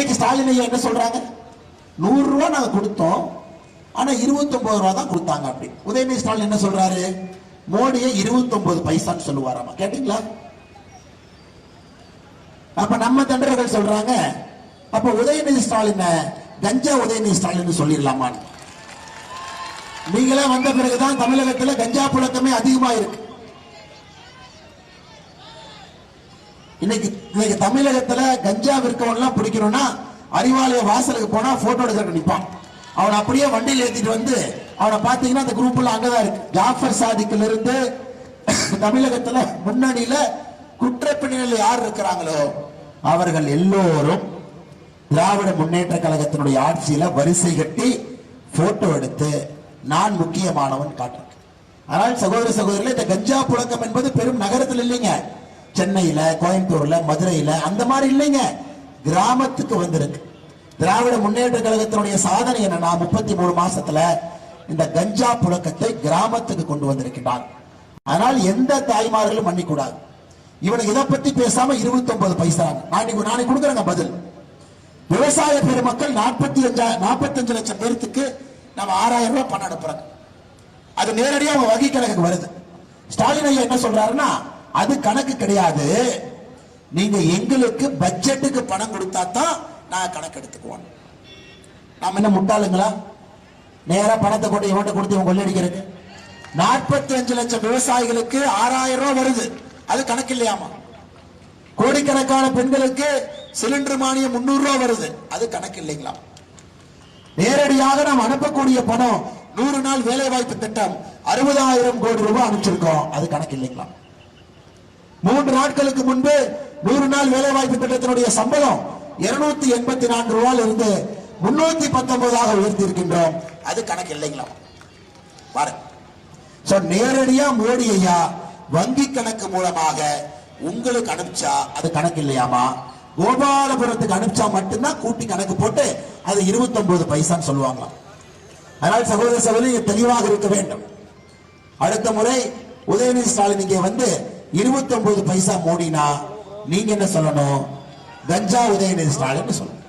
இன்னைக்கு ஸ்டாலின் ஐயா என்ன சொல்றாங்க? நூறு ரூபா நாங்க கொடுத்தோம். ஆனா 29 ரூபா தான் கொடுத்தாங்க அப்படி. உதயநிதி ஸ்டாலின் என்ன சொல்றாரு? மோடியை 29 பைசான்னு சொல்லுவாராமா. கேட்டீங்களா? அப்ப நம்ம தண்டர்கள் சொல்றாங்க அப்ப உதயநிதி ஸ்டாலின் கஞ்சா உதயநிதி ஸ்டாலின் சொல்லிடலாமான்னு. நீங்களே வந்த பிறகுதான் தமிழகத்துல கஞ்சா புழக்கமே அதிகமா இருக்கு இன்னைக்கு இன்னைக்கு தமிழகத்துல கஞ்சா விற்கவன்லாம் பிடிக்கணும்னா அறிவாலய வாசலுக்கு போனா போட்டோ எடுக்க நிற்பான் அவனை அப்படியே வண்டியில் ஏத்திட்டு வந்து அவனை பார்த்தீங்கன்னா அந்த குரூப்ல அங்கதான் இருக்கு. ஜாஃபர் சாதிக்கில் இருந்து தமிழகத்துல முன்னணியில குற்றப்பின்னணியில் யார் இருக்கிறாங்களோ அவர்கள் எல்லோரும் திராவிட முன்னேற்ற கழகத்தினுடைய ஆட்சியில வரிசை கட்டி போட்டோ எடுத்து நான் முக்கியமானவன் காட்டுறேன் ஆனால் சகோதர சகோதரிகளே இந்த கஞ்சா புழக்கம் என்பது பெரும் நகரத்தில் இல்லைங்க. சென்னையில கோயம்புத்தூர்ல மதுரையில அந்த மாதிரி இல்லைங்க. கிராமத்துக்கு வந்திருக்கு. திராவிட முன்னேற்ற கழகத்தினுடைய சாதனை என்னன்னா முப்பத்தி மூணு மாசத்துல இந்த கஞ்சா புழக்கத்தை கிராமத்துக்கு கொண்டு வந்திருக்கிறார் அதனால் எந்த தாய்மார்களும் மன்னிக்கூடாது இவனுக்கு இதை பத்தி பேசாம 29 பைசா. நாளைக்கு நாளைக்கு கொடுக்குறேங்க பதில். விவசாய பெருமக்கள் நாற்பத்தி அஞ்சா நாற்பத்தஞ்சு லட்சம் பேர்த்துக்கு நம்ம ஆறாயிரம் ரூபாய் பணம் அனுப்புறாங்க. அது நேரடியாக அவங்க வங்கி கணக்குக்கு வருது. ஸ்டாலின் ஐயா என்ன சொல்றாருன்னா அது கணக்கு கிடையாது. நீங்க எங்களுக்கு பட்ஜெட்டுக்கு பணம் கொடுத்தா தான் நான் கணக்கு எடுத்துக்குவோம். நாம் என்ன முட்டாளுங்களா? நேரா பணத்தை கொண்டு இவன்ட்ட கொடுத்து இவன் கொள்ளடிக்கிறது நாற்பத்தி அஞ்சு லட்சம் விவசாயிகளுக்கு ஆறாயிரம் ரூபாய் வருது. அது கணக்கு இல்லையாமா? கோடிக்கணக்கான பெண்களுக்கு சிலிண்டர் மானியம் முன்னூறு ரூபாய் வருது. அது கணக்கு இல்லைங்களா? நேரடியாக நாம் அனுப்பக்கூடிய பணம் நூறு நாள் வேலை வாய்ப்பு திட்டம் அறுபதாயிரம் கோடி ரூபாய் அனுப்பிச்சிருக்கோம். அது கணக்கு இல்லைங்களா? மூன்று நாட்களுக்கு முன்பு நூறு நாள் வேலை வாய்ப்பு திட்டத்தினுடைய சம்பளம் இருநூத்தி எண்பத்தி நான்கு ரூபாயில் இருந்து முன்னூத்தி பத்தொன்பதாக உயர்த்தி இருக்கின்றோம் அது கணக்கு இல்லைங்களா? பாருங்க. நேரடியா மோடி ஐயா வங்கி கணக்கு மூலமாக உங்களுக்கு அனுப்பிச்சா அது கணக்கு இல்லையாமா? கோபாலபுரத்துக்கு அனுப்பிச்சா மட்டும்தான் கூட்டி கணக்கு போட்டு அது 29 பைசான்னு சொல்லுவாங்களாம் அதனால் சகோதர சகோதரி தெளிவாக இருக்க வேண்டும். அடுத்த முறை உதயநிதி ஸ்டாலின் இங்கே வந்து 29 பைசா மோடினா நீங்க என்ன சொல்லணும்? கஞ்சா உதயநிதி ஸ்டாலின் சொல்லணும்